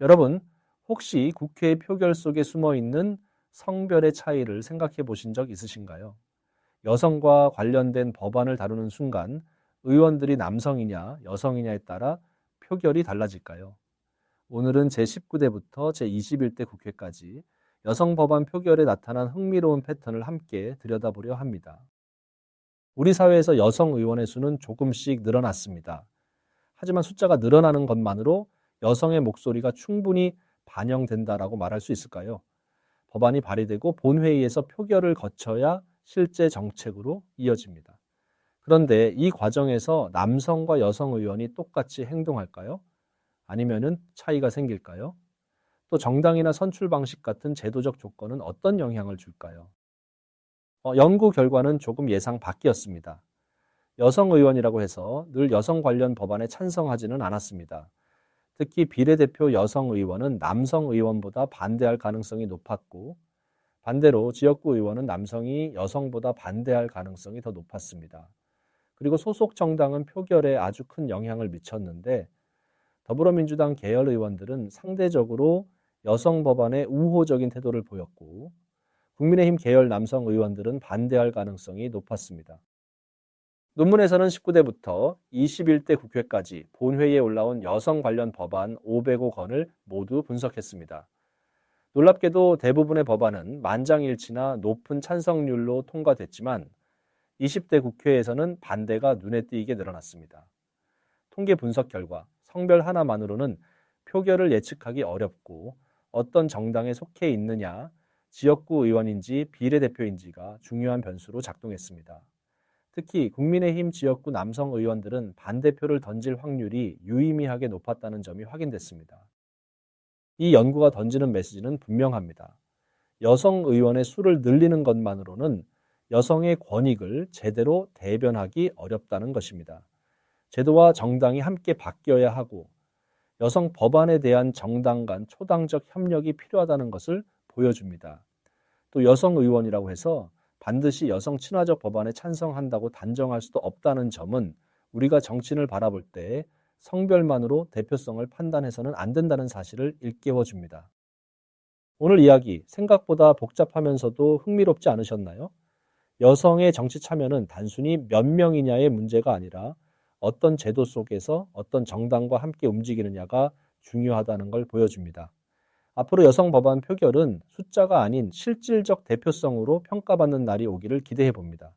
여러분, 혹시 국회 표결 속에 숨어 있는 성별의 차이를 생각해 보신 적 있으신가요? 여성과 관련된 법안을 다루는 순간 의원들이 남성이냐 여성이냐에 따라 표결이 달라질까요? 오늘은 제19대부터 제21대 국회까지 여성 법안 표결에 나타난 흥미로운 패턴을 함께 들여다보려 합니다. 우리 사회에서 여성 의원의 수는 조금씩 늘어났습니다. 하지만 숫자가 늘어나는 것만으로 여성의 목소리가 충분히 반영된다라고 말할 수 있을까요? 법안이 발의되고 본회의에서 표결을 거쳐야 실제 정책으로 이어집니다. 그런데 이 과정에서 남성과 여성 의원이 똑같이 행동할까요? 아니면은 차이가 생길까요? 또 정당이나 선출 방식 같은 제도적 조건은 어떤 영향을 줄까요? 어, 연구 결과는 조금 예상 밖이었습니다. 여성 의원이라고 해서 늘 여성 관련 법안에 찬성하지는 않았습니다. 특히 비례대표 여성 의원은 남성 의원보다 반대할 가능성이 높았고 반대로 지역구 의원은 남성이 여성보다 반대할 가능성이 더 높았습니다. 그리고 소속 정당은 표결에 아주 큰 영향을 미쳤는데 더불어민주당 계열 의원들은 상대적으로 여성 법안에 우호적인 태도를 보였고 국민의힘 계열 남성 의원들은 반대할 가능성이 높았습니다. 논문에서는 19대부터 21대 국회까지 본회의에 올라온 여성 관련 법안 505건을 모두 분석했습니다. 놀랍게도 대부분의 법안은 만장일치나 높은 찬성률로 통과됐지만 20대 국회에서는 반대가 눈에 띄게 늘어났습니다. 통계 분석 결과 성별 하나만으로는 표결을 예측하기 어렵고 어떤 정당에 속해 있느냐, 지역구 의원인지 비례대표인지가 중요한 변수로 작동했습니다. 특히 국민의힘 지역구 남성 의원들은 반대표를 던질 확률이 유의미하게 높았다는 점이 확인됐습니다. 이 연구가 던지는 메시지는 분명합니다. 여성 의원의 수를 늘리는 것만으로는 여성의 권익을 제대로 대변하기 어렵다는 것입니다. 제도와 정당이 함께 바뀌어야 하고 여성 법안에 대한 정당 간 초당적 협력이 필요하다는 것을 보여줍니다. 또 여성 의원이라고 해서 반드시 여성 친화적 법안에 찬성한다고 단정할 수도 없다는 점은 우리가 정치인을 바라볼 때 성별만으로 대표성을 판단해서는 안 된다는 사실을 일깨워 줍니다. 오늘 이야기 생각보다 복잡하면서도 흥미롭지 않으셨나요? 여성의 정치 참여는 단순히 몇 명이냐의 문제가 아니라 어떤 제도 속에서 어떤 정당과 함께 움직이느냐가 중요하다는 걸 보여줍니다. 앞으로 여성 법안 표결은 숫자가 아닌 실질적 대표성으로 평가받는 날이 오기를 기대해 봅니다.